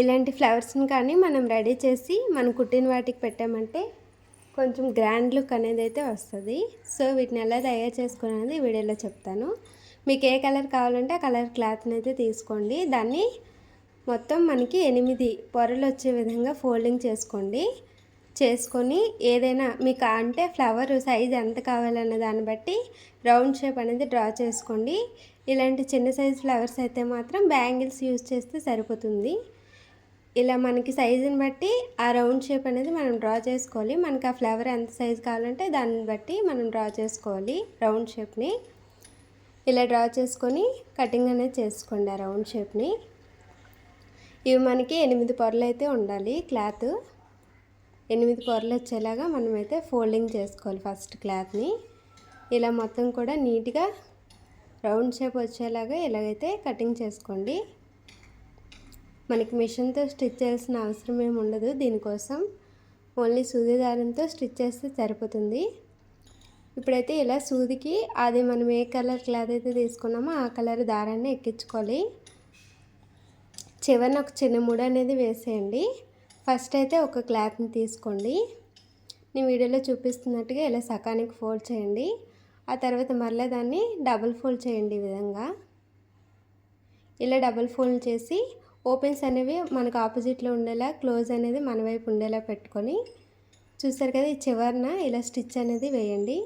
ఇలాంటి ఫ్లవర్స్ని కానీ మనం రెడీ చేసి మనం కుట్టిన వాటికి పెట్టామంటే కొంచెం గ్రాండ్ లుక్ అనేది అయితే వస్తుంది. సో వీటిని ఎలా తయారు చేసుకునేది వీడియోలో చెప్తాను. మీకు ఏ కలర్ కావాలంటే ఆ కలర్ క్లాత్ని అయితే తీసుకోండి. దాన్ని మొత్తం మనకి ఎనిమిది పొరలు వచ్చే విధంగా ఫోల్డింగ్ చేసుకోండి. చేసుకొని ఏదైనా మీకు అంటే ఫ్లవర్ సైజ్ ఎంత కావాలన్న దాన్ని బట్టి రౌండ్ షేప్ అనేది డ్రా చేసుకోండి. ఇలాంటి చిన్న సైజ్ ఫ్లవర్స్ అయితే మాత్రం బ్యాంగిల్స్ యూజ్ చేస్తే సరిపోతుంది. ఇలా మనకి సైజుని బట్టి ఆ రౌండ్ షేప్ అనేది మనం డ్రా చేసుకోవాలి. మనకి ఆ ఫ్లవర్ ఎంత సైజు కావాలంటే దాన్ని బట్టి మనం డ్రా చేసుకోవాలి రౌండ్ షేప్ని. ఇలా డ్రా చేసుకొని కటింగ్ అనేది చేసుకోండి ఆ రౌండ్ షేప్ని. ఇవి మనకి ఎనిమిది పొరలు అయితే ఉండాలి క్లాత్. ఎనిమిది పొరలు వచ్చేలాగా మనమైతే ఫోల్డింగ్ చేసుకోవాలి ఫస్ట్ క్లాత్ని. ఇలా మొత్తం కూడా నీట్గా రౌండ్ షేప్ వచ్చేలాగా ఇలాగైతే కటింగ్ చేసుకోండి. మనకి మిషన్తో స్టిచ్ చేయాల్సిన అవసరం ఏమి ఉండదు. దీనికోసం ఓన్లీ సూది దారంతో స్టిచ్ చేస్తే సరిపోతుంది. ఇప్పుడైతే ఇలా సూదికి అది మనం ఏ కలర్ క్లాత్ అయితే తీసుకున్నామో ఆ కలర్ దారాన్ని ఎక్కించుకోవాలి. చివరిన ఒక చిన్న ముడి అనేది వేసేయండి. ఫస్ట్ అయితే ఒక క్లాత్ని తీసుకోండి. నేను వీడియోలో చూపిస్తున్నట్టుగా ఇలా సకానికి ఫోల్డ్ చేయండి. ఆ తర్వాత మళ్ళీ దాన్ని డబుల్ ఫోల్డ్ చేయండి ఈ విధంగా. ఇలా డబుల్ ఫోల్డ్ చేసి ఓపెన్స్ అనేవి మనకు ఆపోజిట్లో ఉండేలా క్లోజ్ అనేది మన వైపు ఉండేలా పెట్టుకొని చూసారు కదా ఈ చివరిన ఇలా స్టిచ్ అనేది వేయండి.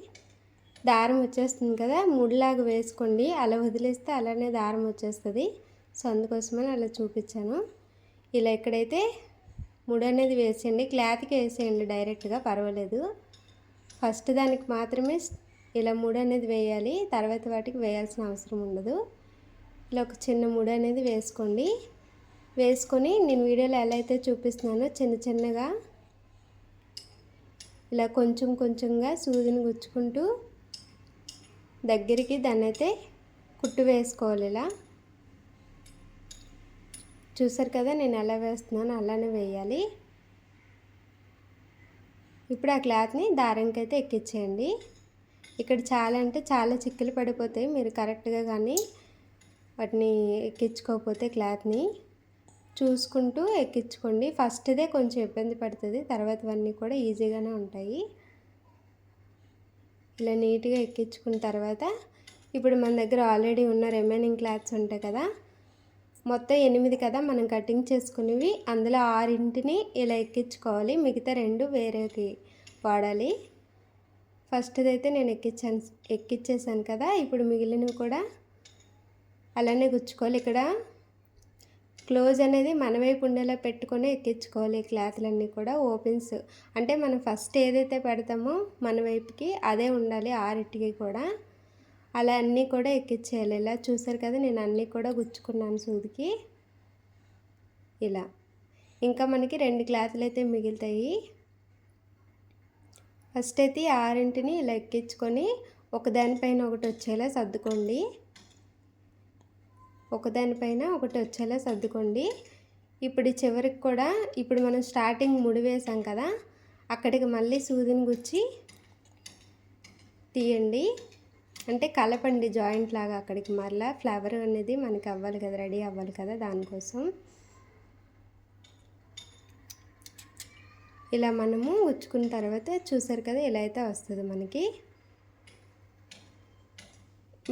దారం వచ్చేస్తుంది కదా ముడిలాగా వేసుకోండి. అలా వదిలేస్తే అలానే దారం వచ్చేస్తుంది. సో అందుకోసమని అలా చూపించాను. ఇలా ఎక్కడైతే ముడి అనేది వేసేయండి క్లాత్కి వేసేయండి డైరెక్ట్గా పర్వాలేదు. ఫస్ట్ దానికి మాత్రమే ఇలా ముడి అనేది వేయాలి. తర్వాత వాటికి వేయాల్సిన అవసరం ఉండదు. ఇలా ఒక చిన్న ముడి అనేది వేసుకోండి. వేసుకొని నేను వీడియోలో ఎలా అయితే చూపిస్తున్నానో చిన్న చిన్నగా ఇలా కొంచెం కొంచెంగా సూదిని గుచ్చుకుంటూ దగ్గరికి దాన్ని అయితే కుట్టు వేసుకోవాలి ఇలా. చూసారు కదా నేను ఎలా వేస్తున్నాను అలానే వేయాలి. ఇప్పుడు ఆ క్లాత్ని దారంకి అయితే ఎక్కించేయండి ఇక్కడ చాలా అంటే చాలా చిక్కులు పడిపోతాయి. మీరు కరెక్ట్గా కానీ వాటిని ఎక్కించుకోకపోతే క్లాత్ని. చూసుకుంటూ ఎక్కించుకోండి. ఫస్ట్దే కొంచెం ఇబ్బంది పడుతుంది. తర్వాతవన్నీ కూడా ఈజీగానే ఉంటాయి. ఇలా నీట్గా ఎక్కించుకున్న తర్వాత ఇప్పుడు మన దగ్గర ఆల్రెడీ ఉన్న రిమైనింగ్ క్లాత్స్ ఉంటాయి కదా మొత్తం ఎనిమిది కదా మనం కటింగ్ చేసుకునేవి. అందులో ఆరింటిని ఇలా ఎక్కించుకోవాలి. మిగతా రెండు వేరేకి వాడాలి. ఫస్ట్ది అయితే నేను ఎక్కించాను ఎక్కించేసాను కదా. ఇప్పుడు మిగిలినవి కూడా అలానే గుచ్చుకోవాలి. ఇక్కడ క్లోజ్ అనేది మన వైపు ఉండేలా పెట్టుకొని ఎక్కించుకోవాలి క్లాత్లన్నీ కూడా ఓపెన్స్. అంటే మనం ఫస్ట్ ఏదైతే పెడతామో మన వైపుకి అదే ఉండాలి ఆరిటికి కూడా. అలా అన్నీ కూడా ఎక్కించేయాలి ఇలా చూసారు కదా నేను అన్నీ కూడా గుచ్చుకున్నాను సూదికి. ఇలా. ఇంకా మనకి రెండు క్లాత్లు అయితే మిగులుతాయి. ఫస్ట్ అయితే ఆరింటిని ఇలా ఎక్కించుకొని ఒకదానిపైన ఒకటి వచ్చేలా సర్దుకోండి. ఒకదానిపైన ఒకటి వచ్చేలా సర్దుకోండి. ఇప్పుడు చివరికి కూడా ఇప్పుడు మనం స్టార్టింగ్ ముడి వేసాం కదా అక్కడికి మళ్ళీ సూదిని గుచ్చి తీయండి. అంటే కలపండి జాయింట్ లాగా అక్కడికి. మరలా ఫ్లవర్ అనేది మనకి అవ్వాలి కదా రెడీ అవ్వాలి కదా దానికోసం. ఇలా మనము గుచ్చుకున్న తర్వాత చూసారు కదా ఇలా అయితే వస్తుంది మనకి.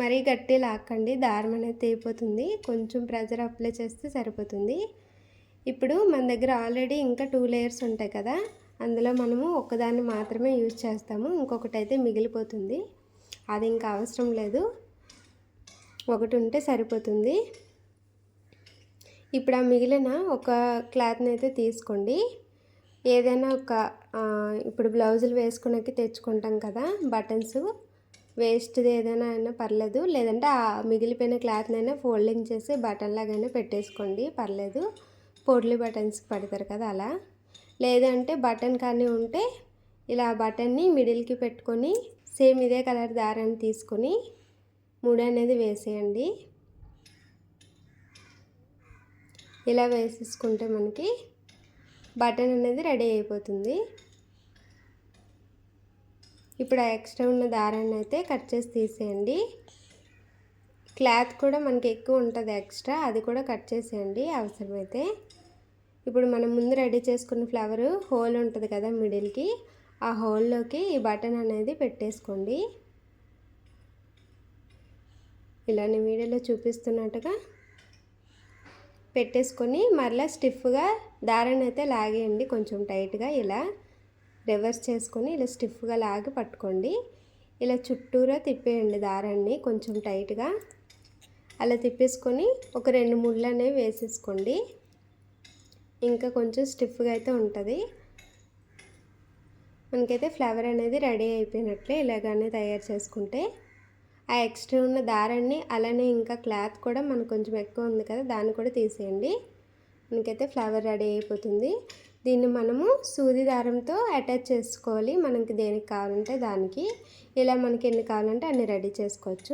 మరీ గట్టి లాక్కండి దారం అనేది తెగిపోతుంది కొంచెం ప్రెజర్ అప్లై చేస్తే సరిపోతుంది. ఇప్పుడు మన దగ్గర ఆల్రెడీ ఇంకా టూ లేయర్స్ ఉంటాయి కదా అందులో మనము ఒకదాన్ని మాత్రమే యూజ్ చేస్తాము. ఇంకొకటి అయితే మిగిలిపోతుంది. అది ఇంకా అవసరం లేదు. ఒకటి ఉంటే సరిపోతుంది. ఇప్పుడు ఆ మిగిలిన ఒక క్లాత్ని అయితే తీసుకోండి. ఏదైనా ఒక ఇప్పుడు బ్లౌజులు వేసుకునేకి తెచ్చుకుంటాం కదా బటన్స్. వేస్ట్ది ఏదైనా అయినా పర్లేదు. లేదంటే ఆ మిగిలిపోయిన క్లాత్నైనా ఫోల్డింగ్ చేసి బటన్ లాగైనా పెట్టేసుకోండి. పర్లేదు. పొడ్లి బటన్స్ పడతారు కదా అలా. లేదంటే బటన్ కానీ ఉంటే ఇలా బటన్ని మిడిల్కి పెట్టుకొని సేమ్ ఇదే కలర్ దారాన్ని తీసుకొని ముడి అనేది వేసేయండి. ఇలా వేసేసుకుంటే మనకి బటన్ అనేది రెడీ అయిపోతుంది. ఇప్పుడు ఆ ఎక్స్ట్రా ఉన్న దారాన్ని అయితే కట్ చేసి తీసేయండి. క్లాత్ కూడా మనకి ఎక్కువ ఉంటుంది ఎక్స్ట్రా అది కూడా కట్ చేసేయండి అవసరమైతే. ఇప్పుడు మనం ముందు రెడీ చేసుకున్న ఫ్లవర్ హోల్ ఉంటుంది కదా మిడిల్కి ఆ హోల్లోకి ఈ బటన్ అనేది పెట్టేసుకోండి. ఇలా నేను వీడియోలో చూపిస్తున్నట్టుగా పెట్టేసుకొని మరలా స్టిఫ్గా దారాన్ని అయితే లాగేయండి కొంచెం టైట్గా ఇలా. రివర్స్ చేసుకొని ఇలా స్టిఫ్గా లాగి పట్టుకోండి. ఇలా చుట్టూరా తిప్పేయండి దారాన్ని కొంచెం టైట్గా. అలా తిప్పేసుకొని ఒక రెండు ముళ్ళు అనేవి వేసేసుకోండి. ఇంకా కొంచెం స్టిఫ్గా అయితే ఉంటుంది. మనకైతే ఫ్లవర్ అనేది రెడీ అయిపోయినట్లే ఇలాగానే తయారు చేసుకుంటే. ఆ ఎక్స్ట్రా ఉన్న దారాన్ని అలానే ఇంకా క్లాత్ కూడా మనకు కొంచెం ఎక్కువ ఉంది కదా దాన్ని కూడా తీసేయండి. మనకైతే ఫ్లవర్ రెడీ అయిపోతుంది. దీన్ని మనము సూది దారంతో అటాచ్ చేసుకోవాలి. మనకి దేనికి కావాలంటే దానికి. ఇలా మనకి ఎన్ని కావాలంటే అన్ని రెడీ చేసుకోవచ్చు.